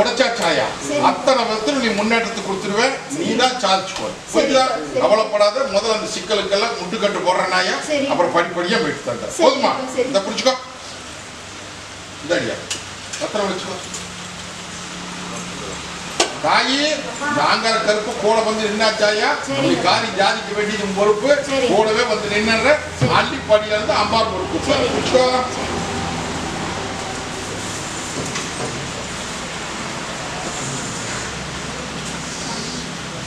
உடைச்சாச்சாயா. அத்தனை விதத்துல நீ முன்னேற்றத்துக்கு கொடுத்துருவேன். நீ தான் சார்ஜ் போடு புரியுதா. கவலைப்படாத. முதல்ல அந்த சிக்கலுக்கெல்லாம் முட்டுக்கட்டு போடுறனாயா. அப்புறம் படிப்படியா போயிட்டு தந்தேன் போதுமா. இந்த பிடிச்சிக்கோ இந்த ஐயா பத்திரம் வச்சுக்கோ. தாயி நாங்கிற கருப்பு கூட வந்து நின்னாச்சாயா. நீ காரி ஜாதிக்கு வேண்டியது பொறுப்பு. கூடவே வந்து நின்னுற அள்ளி படியில இருந்து அம்பார் பொறுப்பு. சரி.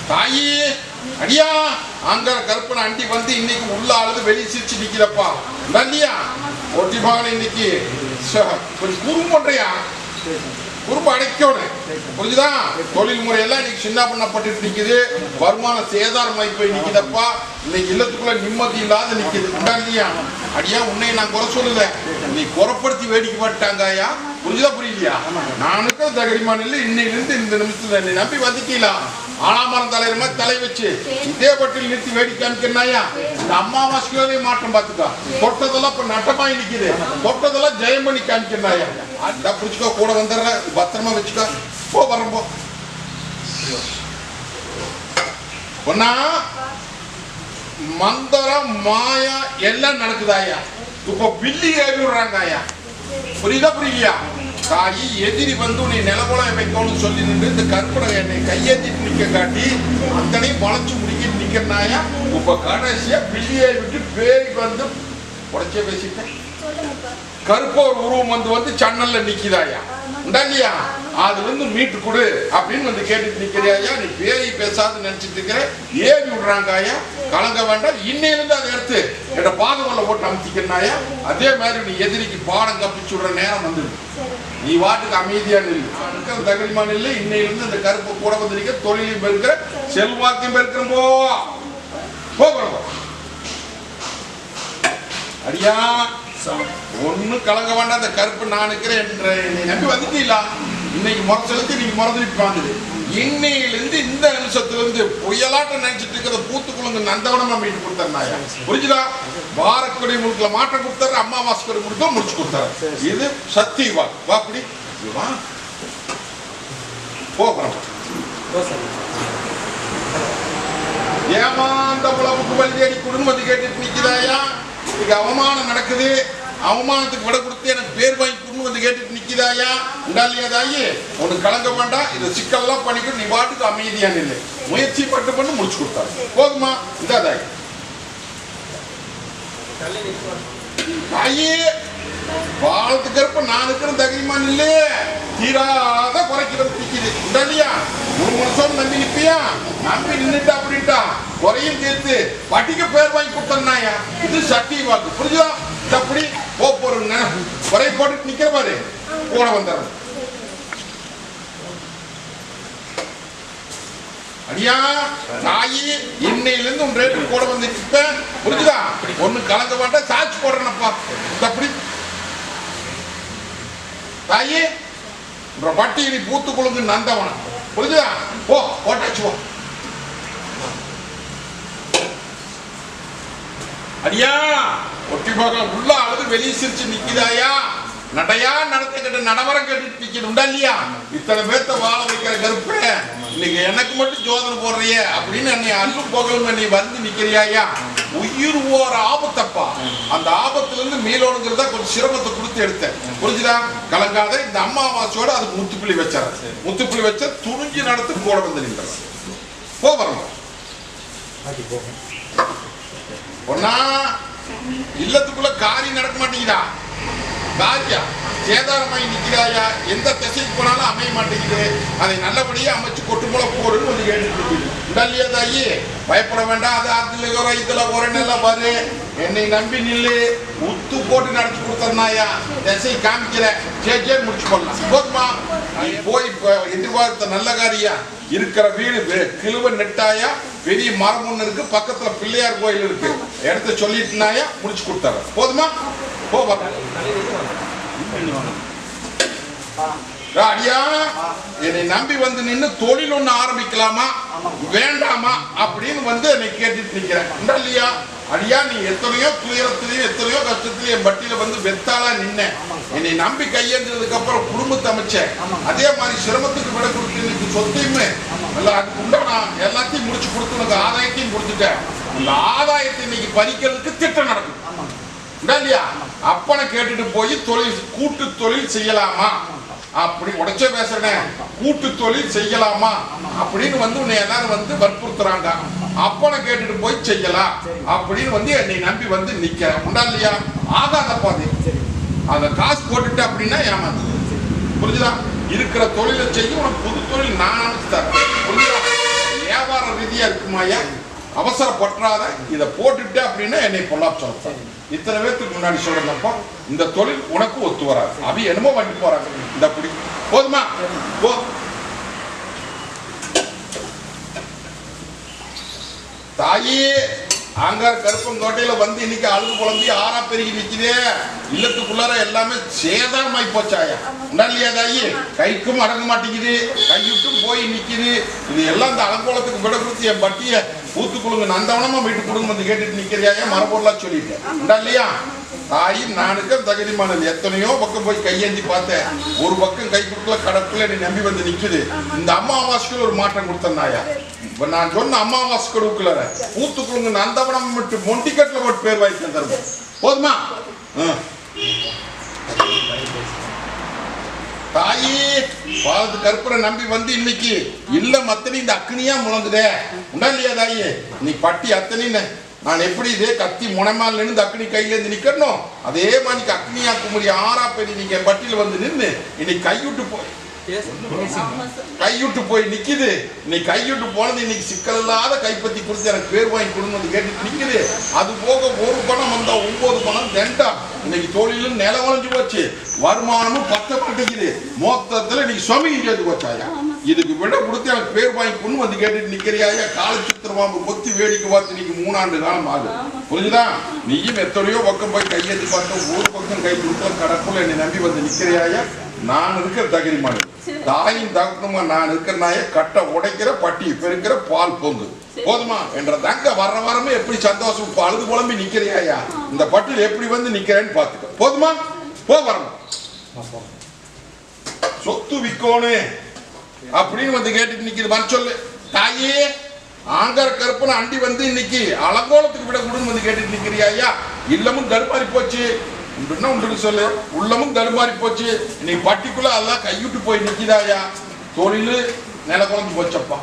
தாயி அடியா. அங்க கற்பனை அண்டி வந்து இன்னைக்கு உள்ள அழுது வெளியே சிரிச்சு நிக்கிறப்பா. இல்லையா ஒட்டி மகன் இன்னைக்கு. ச- கொஞ்சம் குறும்பு பண்றியா குறும்பு அடைக்கணும் புரிஞ்சுதா? தொழில் முறையெல்லாம் இன்னைக்கு சின்ன பண்ணப்பட்டு நிக்குது. வருமான சேதாரமாய் போய் நிக்கிதப்பா. இன்னைக்கு இல்லத்துக்குள்ள நிம்மதி இல்லாத நிக்குது. இல்லையா அடியா உன்னை நான் குறை சொல்லல. நீ குறைப்படுத்தி வேடிக்கை மாட்டாங்க ஐயா புரிஞ்சுதா புரியலையா? நானுக்கும் தகரிமான இல்லை இன்னையிலிருந்து இந்த நிமிஷத்துல என்னை நம்பி வதக்கலாம் ஆனாமரம் தலைவர் மாதிரி தலை வச்சு இதே பட்டியல் நிறுத்தி வேடிக்கை காமிக்கிறனாயா இந்த அம்மாவாசையோட மாற்றம் பார்த்துக்கா. தொட்டதெல்லாம் இப்ப நட்டமாய் நிக்குது. தொட்டதெல்லாம் ஜெயம் பண்ணி காமிக்கிறாயா அட்டா கூட வந்துடுற பத்திரமா வச்சுக்கோ. போ வரேன் போ. பொண்ணா மந்திரம் மாயா எல்லாம் நடக்குதாயா இப்போ பில்லி ஏவி விடுறாங்க ஐயா. புரியுதா புரியலையா தாயி எதிரி வந்து உன்னை நிலபோல வைக்கணும்னு சொல்லி நின்று இந்த கற்பனை என்னை கையேந்திட்டு நிக்க காட்டி அத்தனையும் வளைச்சு முடிக்கிட்டு நிக்கிறனாயா இப்ப கடைசியா பில்லியை விட்டு பேய் வந்து உடச்சே பேசிட்டேன். சொல்லுங்கப்பா. கருப்ப ஒரு உருவம் வந்து வந்து சன்னல்ல நிக்குதாயா உண்டா இல்லையா அதுல மீட்டு கொடு அப்படின்னு வந்து கேட்டுட்டு நிக்கிறியா நீ பேய் பேசாத நினைச்சிட்டு இருக்கிற. ஏவி விடுறாங்க ஐயா. கலங்க வேண்டாம். இன்னையிலிருந்து அதை எடுத்து என்னோட பாதங்களை போட்டு அமுத்திக்கிறனாயா அதே மாதிரி நீ எதிரிக்கு பாடம் கப்பிச்சு விடுற நேரம் வந்து நீ வாட்டுக்கு அமைதியாக நில்லு. இருக்கிற இல்லை இன்னையிலிருந்து அந்த கருப்பு கூட வந்திருக்க தொழிலையும் பெருக்கிற செல்வாக்கையும் பெருக்கிறோம் போ. போகிறோம் அடியா. ஒண்ணு கலங்க வேண்டாம் இந்த கருப்பு நான் இருக்கிறேன் என்ற நம்பி வந்துட்டீங்களா? இன்னைக்கு முறை செலுத்தி நீங்க மறந்துட்டு வாங்குது இன்னையிலிருந்து இந்த நிமிஷத்துல இருந்து புயலாட்டம் நினைச்சிட்டு இருக்கிற பூத்துக்குழுங்க நந்தவனமா மீட்டு கொடுத்தாருனாயா புரிஞ்சுதா? வாரக்குடி முழுக்கல மாற்றம் கொடுத்தாரு அம்மாவாசை முழுக்க முடிச்சு கொடுத்தாரு. இது சத்திய வா வா அப்படி வா. போகிறோம் ஏமாந்த உழவுக்கு வழி கொடுன்னு வந்து கேட்டுட்டு நிக்கிறாயா இன்னைக்கு அவமானம் நடக்குது. அவமானத்துக்கு விட கொடுத்து எனக்கு பேர் வாங்கி கொடுன்னு வந்து கேட்டுட்டு நிக்கிறாயா உண்டாலியா தாயி உனக்கு கலங்க வேண்டாம். இதை சிக்கல்லாம் பண்ணிக்கிட்டு நீ பாட்டுக்கு அமைதியா நில்லு. முயற்சி பட்டு பண்ணி முடிச்சு கொடுத்தாரு. போதுமா? இதா தாயி தாயி வாழ்த்துக்கிறப்ப நான் இருக்கிற தைரியமா இல்லையே தீராத குறைக்கிறது நிக்குது. உண்டாலியா ஒரு மனுஷன் நம்பி நிப்பியா? நம்பி நின்னுட்டா அப்படின்ட்டா. குறையும் சேர்த்து வட்டிக்கு பேர் வாங்கி கொடுத்தனாயா இது சட்டி வாக்கு. புரிஞ்சுதா? இது அப்படி போ போறேங்க குறை போட்டுட்டு நிக்கிற பாரு. கூட வந்துடுறேன். அடியா தாயி இன்னையில இருந்து உன் ரேட்டு கூட வந்து புரிஞ்சுதா? ஒண்ணு கலங்க மாட்டேன் சாட்சி போடுறேனப்பா. இது அப்படி தாயி உன்ற பட்டி நீ பூத்து குழுங்கு நந்தவனம். புரிஞ்சுதா? போ போட்டாச்சு போ. அடியா ஒட்டி போக உள்ள அழுது வெளியே சிரிச்சு நிக்குதாயா? நடையா நடத்துக்கிட்ட நடவரம் கேட்டுட்டு நிக்குது. உண்டா இல்லையா? இத்தனை பேர்த்த வாழ வைக்கிற கருப்பு. இன்னைக்கு எனக்கு மட்டும் சோதனை போடுறியே. அப்படின்னு என்னை அல்லும் போகலும் நீ வந்து நிக்கிறியாயா? உயிர் ஓர் ஆபத்தப்பா. அந்த ஆபத்துல இருந்து கொஞ்சம் சிரமத்தை கொடுத்து எடுத்தேன். புரிஞ்சுதா? கலங்காத இந்த அம்மாவாசையோட அதுக்கு முத்துப்புள்ளி வச்சார். முத்துப்புள்ளி வச்ச துணிஞ்சு நடத்து கூட வந்து நின்ற போ ஒன்னா இல்லத்துக்குள்ள காரி நடக்க மாட்டேங்குதா? காரியா சேதாரமாய் நிக்கிறாயா? எந்த திசைக்கு போனாலும் அமைய மாட்டேங்குது. அதை நல்லபடியாக அமைச்சு கொட்டு போல போடுன்னு கொஞ்சம் கேட்டுட்டு இருக்குது தாயி பயப்பட வேண்டாம். அது அதுல ஒரு இதுல ஒரு பாரு. என்னை நம்பி நில்லு. உத்து போட்டு நடத்தி கொடுத்தனாயா திசை காமிக்கிறேன் சே சே முடிச்சு கொள்ளலாம். போதுமா? நீ போய் எதிர்பார்த்த நல்ல காரியா? இருக்கிற வீடு வெ- கிழுவ நெட்டாயா? பெரிய மரம் ஒன்று இருக்கு. பக்கத்துல பிள்ளையார் கோயில் இருக்கு. இடத்த சொல்லிட்டுனாயா முடிச்சு கொடுத்தாரு போதுமா? போ. அடியா என்னை நம்பி வந்து நின்று தொழில் ஒண்ணு ஆரம்பிக்கலாமா? வேண்டாமா? அப்படின்னு வந்து என்னை கேட்டுட்டு நிக்கிறேன். இல்லையா அடியா நீ எத்தனையோ துயரத்திலையும் எத்தனையோ கஷ்டத்திலையும் என் பட்டியில வந்து வெத்தாளா நின்ன. என்னை நம்பி கையேந்ததுக்கு அப்புறம் குடும்பத்தை அமைச்சேன். அதே மாதிரி சிரமத்துக்கு விட கொடுத்து இன்னைக்கு சொத்தையுமே. எல்லாம் அதுக்கு உண்டான எல்லாத்தையும் முடிச்சு கொடுத்து உனக்கு ஆதாயத்தையும் கொடுத்துட்டேன். அந்த ஆதாயத்தை இன்னைக்கு பறிக்கிறதுக்கு திட்டம் நடக்கும் இல்லையா அப்பனை கேட்டுட்டு போய் தொழில் கூட்டு தொழில் செய்யலாமா? அப்படி உடச்சே பேசுறேன். கூட்டு தொழில் செய்யலாமா? அப்படின்னு வந்து உன்னை எல்லாரும் வந்து வற்புறுத்துறாங்க. அப்பனை கேட்டுட்டு போய் செய்யலாம். அப்படின்னு வந்து என்னை நம்பி வந்து நிக்கிற உண்டா இல்லையா? ஆகாத பாதை அந்த காசு போட்டுட்டு அப்படின்னா ஏமாந்து புரிஞ்சுதா? இருக்கிற தொழிலை செய்ய உனக்கு புது தொழில் நான் தரேன். புரிஞ்சுதா? வியாபார ரீதியா இருக்குமாயா அவசரப்பற்றாத இதை போட்டுட்டு அப்படின்னா என்னை பொல்லாப் சொல்ல இத்தனை பேர்த்துக்கு முன்னாடி சொல்றப்போ இந்த தொழில் உனக்கு ஒத்து வராது. அவி என்னமோ வண்டி போறாங்க. இந்த குடி. போதுமா? போ. தாயி ஆங்கார் கருப்பங்கோட்டையில வந்து இன்னைக்கு அழுது குழம்பி ஆறா பெருகி நிக்குதே. இல்லத்துக்குள்ளார எல்லாமே சேதாரமாய் போச்சாயா? உண்டா இல்லையா தாயி? கைக்கும் அடங்க மாட்டேங்குது. கையிட்டும் போய் நிக்குது. இது எல்லாம் இந்த அலங்கோலத்துக்கு விட பட்டிய ஊத்து குழுங்க நந்தவனமா வீட்டு குடும்பம் வந்து கேட்டுட்டு நிக்கிறியா? மரபொருளா சொல்லிட்டேன். உண்டா இல்லையா? தாயும் நானுக்கும் தகுதிமானது எத்தனையோ பக்கம் போய் கையேந்தி பார்த்தேன். ஒரு பக்கம் கை கொடுக்கல கடற்குள்ள என்னை நம்பி வந்து நிக்குது. இந்த அம்மாவாசைக்குள்ள ஒரு மாற்றம் கொடுத்தனாயா இப்ப நான் சொன்ன அம்மாவாசை கொடுக்கல பூத்துக்குழுங்க நந்தவனம் மட்டும் மொண்டிக்கட்டில் போட்டு பேர் வாங்கி தந்துருவோம் போதுமா? ஆ. தாயி பாவத்து கற்பனை நம்பி வந்து இன்னைக்கு இல்ல மத்தனி இந்த அக்னியா முழங்குதே. உண்டா இல்லையா தாயி? நீ பட்டி அத்தனின்னு. நான் எப்படி இதே கத்தி முனைமால இருந்து அக்னி கையில இருந்து நிக்கணும் அதே மாதிரி அக்னியா குமரி ஆறா பெரிய நீங்க பட்டியில வந்து நின்று இன்னைக்கு கைவிட்டு போய் கையுட்டு போய் நிக்குது. நீ கையுட்டு போனது இன்னைக்கு சிக்கல் இல்லாத கைப்பத்தி கொடுத்து எனக்கு பேர் வாங்கி கொடுங்க கேட்டு நிக்குது. அது போக ஒரு பணம் வந்தா ஒன்பது பணம் தெண்டா. இன்னைக்கு தொழிலும் நில வளைஞ்சு போச்சு. வருமானமும் பத்தப்பட்டுக்குது. மொத்தத்துல இன்னைக்கு சுவாமி சேர்த்து போச்சாயா? இதுக்கு விட கொடுத்து எனக்கு பேர் வாங்கி கொண்டு வந்து கேட்டுட்டு நிக்கிறியாயா கால சுத்திரமாம்பு கொத்தி வேடிக்கை பார்த்து இன்னைக்கு மூணாண்டு காலம் ஆகுது. புரிஞ்சுதா? நீயும் எத்தனையோ பக்கம் போய் கையெழுத்து பார்த்து ஒரு பக்கம் கை கொடுத்தா கடக்குள்ள என்னை நம்பி வந்து நிக்கிறியாயா நான் இருக்கிற தகுதிமானது தாயின் தகப்பனுமா நான் இருக்கிற நாய கட்டை உடைக்கிற பட்டி பெருக்கிற பால் பொங்கு. போதுமா? என்ற தங்க வர்ற வரமே எப்படி சந்தோஷம் அழுது குழம்பி நிக்கிறியாயா இந்த பட்டியல் எப்படி வந்து நிக்கிறேன்னு பாத்துக்க போதுமா? போ வரணும். சொத்து விக்கோணு அப்படின்னு வந்து கேட்டுட்டு நிக்குது. வர சொல்லு. தாயே ஆங்கர கருப்பனை அண்டி வந்து இன்னைக்கு அலங்கோலத்துக்கு விட குடும்பம் வந்து கேட்டுட்டு நிக்கிறியா ஐயா? இல்லமும் தடுமாறி போச்சு. உண்டுன்னா உண்டு சொல்லு உள்ளமும் தடுமாறி போச்சு. நீ பட்டிக்குள்ள எல்லாம் கைவிட்டு போய் நிற்கிறாயா தொழில் நில குழந்து போச்சப்பா.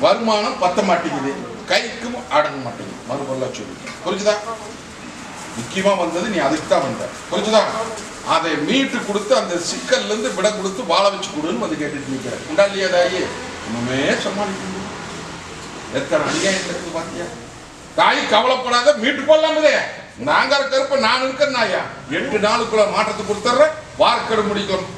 வருமானம் பத்த மாட்டேங்குது. கைக்கும் அடங்க மாட்டேங்குது. மறுபடியும் சொல்லி. புரிஞ்சுதா? முக்கியமாக வந்தது நீ அதுக்கு தான் வந்த. புரிஞ்சுதா? அதை மீட்டு கொடுத்து அந்த சிக்கல்ல இருந்து விட கொடுத்து வாழ வச்சு கொடுன்னு வந்து கேட்டுட்டு நிற்கிறேன் உண்டா இல்லையா தாயி? ஒன்றுமே சமாளிக்க எத்தனை அநியாயம் இருக்கு பாத்தியா? தாய் கவலைப்படாத மீட்டு போடலாமே நாங்க இருக்கிறப்ப நான் இருக்கிறேன் நாயா எட்டு நாளுக்குள்ள மாற்றத்தை கொடுத்துட்றேன் வாரக்கடு முடிக்கலாம்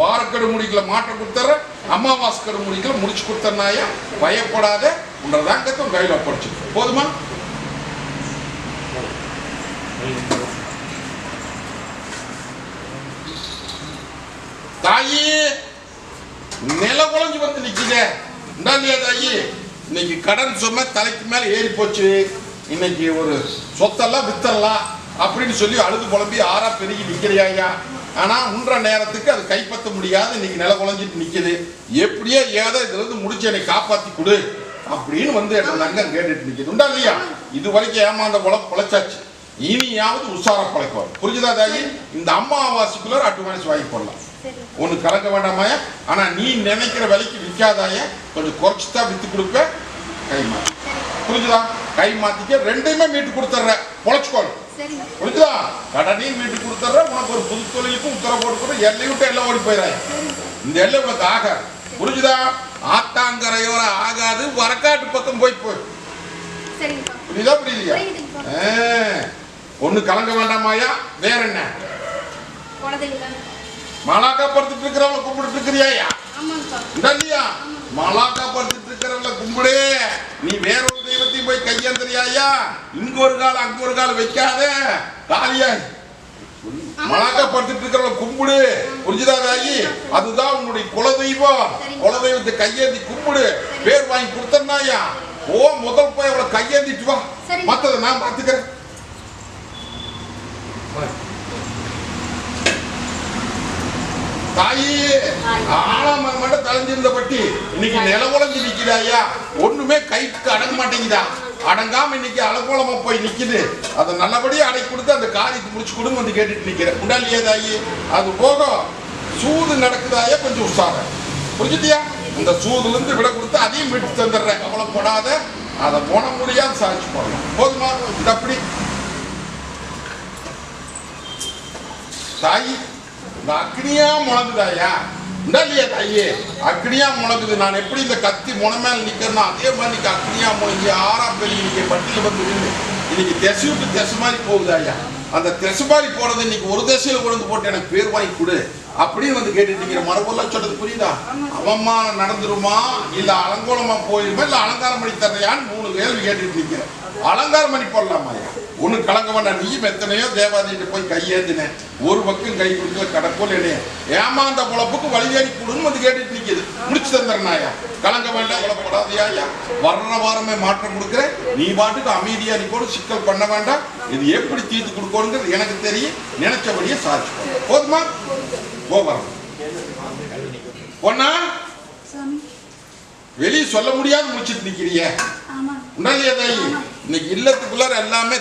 வாரக்கடு முடிக்கல மாற்றம் கொடுத்துட்றேன் அமாவாசை கடு முடிக்கல முடிச்சு கொடுத்தனாயா பயப்படாத உன்றதான் கத்தும் கையில படிச்சு போதுமா? தாயி நில குழஞ்சு வந்து நிக்குதே தாயி. இன்னைக்கு கடன் சுமை தலைக்கு மேல ஏறி போச்சு. இன்னைக்கு ஒரு சொத்தெல்லாம் வித்தரலாம் அப்படின்னு சொல்லி அழுது புலம்பி ஆறா பெருகி நிக்கிறியாயா ஆனா உன்ற நேரத்துக்கு அது கைப்பற்ற முடியாது. இன்னைக்கு நில குழஞ்சிட்டு நிக்குது. எப்படியோ ஏதோ இதுல இருந்து முடிச்சு என்னை காப்பாத்தி கொடு அப்படின்னு வந்து என்ன தங்கம் கேட்டுட்டு நிக்குது. உண்டா இல்லையா? இது வரைக்கும் ஏமாந்த பொழ பொழைச்சாச்சு. இனியாவது உஷாரா பழைக்குவார். புரிஞ்சுதா தாயி? இந்த அம்மாவாசைக்குள்ள அட்வான்ஸ் வாங்கி போடலாம். ஒண்ணு கலக்க வேண்டாமாயா ஆனா நீ நினைக்கிற விலைக்கு விற்காதாய கொஞ்சம் குறைச்சு தான் வித்து கொடுப்ப கைமா புரிஞ்சுதா? கை மாத்திக்க ரெண்டையுமே மீட்டு கொடுத்துட்ற. பொழைச்சுக்கோள். சரிங்க புரிஞ்சுதா? கடனையும் மீட்டு கொடுத்துட்ற உனக்கு ஒரு புது தொழிலுக்கும் உத்தரவு போட்டு எல்லை விட்டு எல்லாம் ஓடி போயிடாய இந்த எல்லை உனக்கு ஆகாது புரிஞ்சுதா? ஆத்தாங்கரையோர ஆகாது வரக்காட்டு பக்கம் போய் போய். புரியுதா புரியுதுங்கப்பா. ஒண்ணு கலங்க வேண்டாமாயா வேற என்ன? மாலாக்கா படுத்துட்டு இருக்கிறவங்க கும்பிட்டு இருக்கிறியா இல்லையா மலாக்கா படுத்துட்டு இருக்கிறவங்கள கும்பிடு. நீ வேற போய் கையேந்திரியாயா இங்க ஒரு கால் அங்க ஒரு கால் வைக்காத. காலியா? மலாக்கா படுத்துட்டு இருக்கிறவங்கள கும்பிடு. புரிஞ்சுதா தாயி அதுதான் உன்னுடைய குலதெய்வம். குலதெய்வத்தை கையேந்தி கும்பிடு. பேர் வாங்கி கொடுத்தனாயா ஓ முதல் போய் அவளை கையேந்திட்டு வா. மத்ததை நான் பார்த்துக்கிறேன். தாயே ஆழம் மட்டும் தலைஞ்சிருந்த பட்டி. இன்னைக்கு நிலகுலஞ்சு நிக்கிறாயா ஒண்ணுமே கைக்கு அடங்க மாட்டேங்குதா? அடங்காம இன்னைக்கு அலங்கோலமா போய் நிக்குது. அதை நல்லபடியா அடை கொடுத்து அந்த காரியத்தை முடிச்சு கொடுங்க வந்து கேட்டுட்டு நிக்கிறேன் உண்டாலியே தாயி? அது போக சூது நடக்குதாயா கொஞ்சம் உற்சாகம். புரிஞ்சுட்டியா? இந்த சூதுல இருந்து விட கொடுத்து அதையும் விட்டு தந்துடுறேன். கவலைப்படாத. அதை போன முடியாது சாட்சி போடலாம் போதுமா? இது அப்படி. தாயி இந்த அக்னியா முழங்குதாயா? இந்த இல்லையா தாயி அக்னியா முழங்குது. நான் எப்படி இந்த கத்தி முனமேல மேல அதே மாதிரி நீங்க அக்னியா முழங்கி ஆறாம் பெரிய இன்னைக்கு பட்டியல வந்து இன்னைக்கு திசை விட்டு திசை மாதிரி போகுதாயா? அந்த திசை மாதிரி போனது இன்னைக்கு ஒரு திசையில கொண்டு வந்து போட்டு எனக்கு பேர் வாங்கி கொடு அப்படின்னு வந்து கேட்டுட்டு இருக்கிற மரபெல்லாம் சொல்றது புரியுதா? அவமானம் நடந்துருமா? இல்ல அலங்கோலமா போயிருமா? இல்ல அலங்காரம் பண்ணி தரையான்னு மூணு கேள்வி கேட்டுட்டு நிக்கிறேன். அலங்காரம் பண்ணி போடலாமா? ஒண்ணு கலங்க வேண்டாம் நீயும் எத்தனையோ தேவாதிட்டு போய் கையேந்தினேன் ஒரு பக்கம் கை கொடுக்கல கடப்போல் என்னைய ஏமாந்த பொழப்புக்கு வழி தேடி கொடுன்னு வந்து கேட்டுட்டு நிக்குது. முடிச்சு தந்துடுறேனாயா கலங்க வேண்டாம் கொலப்படாதையா வர்ற வாரமே மாற்றம் கொடுக்குறேன். நீ பாட்டுக்கு அமைதியா நீ கூட சிக்கல் பண்ண வேண்டாம். இது எப்படி தீர்த்து கொடுக்கணுங்கிறது எனக்கு தெரியும். நினைச்சபடியே சாதிச்சு போதுமா? வரணும் பொண்ணா? வெளியே சொல்ல முடியாது முடிச்சிட்டு நிக்கிறியே. உடனே தாயி இன்னைக்கு இல்லத்துக்குள்ளார எல்லாமே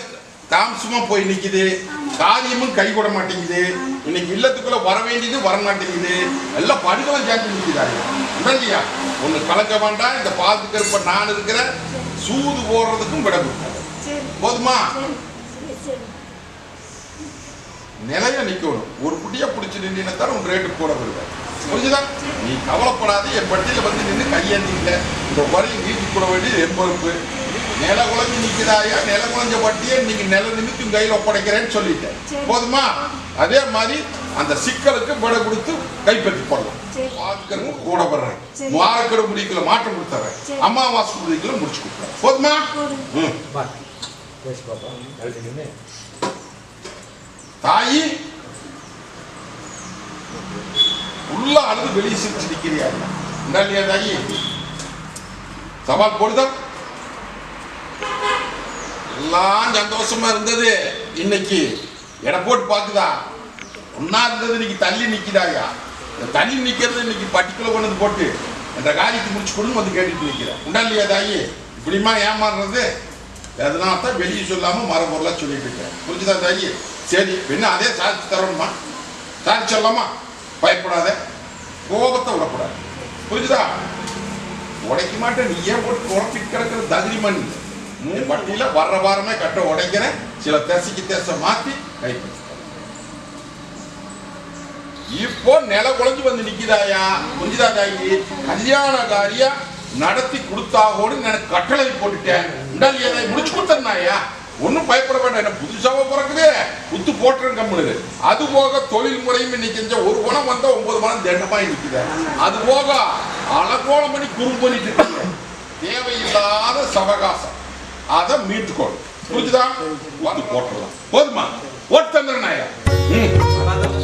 தாமசமா போய் நிக்குது. காரியமும் கை கூட மாட்டேங்குது. இன்னைக்கு இல்லத்துக்குள்ள வர வேண்டியது வர மாட்டேங்குது. எல்லாம் படுக்கலாம் சேர்ந்து நிற்கிறாங்க உடனடியா ஒண்ணு கலக்க வேண்டாம். இந்த பாதுகாப்பு நான் இருக்கிறேன் சூது போடுறதுக்கும் விட போதுமா? நிலைய நிக்கணும். ஒரு குட்டியை பிடிச்சி நின்று தான் உன் ரேட்டு கூட வருவேன் புரிஞ்சுதா? நீ கவலைப்படாத. என் பட்டியல வந்து நின்று கையேந்திங்க. இந்த வரையும் நீட்டி கூட வேண்டியது என் பொறுப்பு. நில குழஞ்சு நிற்கிறாயா? நில குழஞ்ச பட்டியை இன்னைக்கு நில நிமித்தும் கையில் ஒப்படைக்கிறேன்னு சொல்லிட்டேன். போதுமா? அதே மாதிரி அந்த சிக்கலுக்கு விட கொடுத்து கைப்பற்றி போடலாம். வாக்குறதுக்கு கூட வர்றேன். சரி. வாரக்கடை முடிக்கல மாற்றம் கொடுத்துறேன். சரி. அமாவாசை முடிக்கல முடிச்சு கொடுக்குறேன். போதுமா? தாயி உள்ள அழுது வெளியே சிரிச்சு இல்லையா தாயி? சவால் போடுதா எல்லாம் சந்தோஷமா இருந்தது. இன்னைக்கு எடை போட்டு பார்க்குதா? ஒன்னா இருந்தது இன்னைக்கு தள்ளி நிற்கிறாயா இந்த தள்ளி நிற்கிறது இன்னைக்கு பட்டிக்குள்ள கொண்டு வந்து போட்டு இந்த காரியத்தை முடிச்சு கொண்டு வந்து கேட்டுட்டு நிற்கிறேன் உண்டா இல்லையா தாயி? இப்படிமா ஏமாறுறது? அதனால தான் வெளியே சொல்லாம மரபொருளா சொல்லிட்டு இருக்கேன். புரிஞ்சுதா தாயி? சரி என்ன அதே சாதிச்சு தரணுமா? சாதிச்சு சொல்லலாமா பயப்படாத. கோபத்தை விடக்கூடாது. புரிஞ்சுதா? உடைக்க மாட்டேன். நீ ஏன் போட்டு குழப்பிட்டு கிடக்கிற தகுதி மண் நீ பட்டியல வர்ற வாரமே கட்ட உடைக்கிறேன். சில தசைக்கு தசை மாத்தி கைப்பற்ற இப்போ நில குழஞ்சு வந்து நிக்குதாயா? புரிஞ்சுதா தாயி? கல்யாண காரியம் நடத்தி கொடுத்தாகோடு எனக்கு கட்டளை போட்டுட்டேன். உண்டால் முடிச்சு கொடுத்தனாயா ஒன்றும் பயப்பட வேண்டாம். என்ன புதுசாக பிறக்குதே? குத்து போட்டுருங்க கம்முனு. அது போக தொழில் முறையும் இன்னைக்கு செஞ்ச ஒரு குணம் வந்தா ஒன்பது மணம் தண்டமாய் நிக்குது. அது போக அலகோலம் பண்ணி குறும்பு பண்ணிட்டு தேவையில்லாத சவகாசம். அதை மீட்டுக்கோணும் புரிஞ்சுதா? வந்து போட்டுடலாம். போதுமா? போட்டு தந்துடுறேன்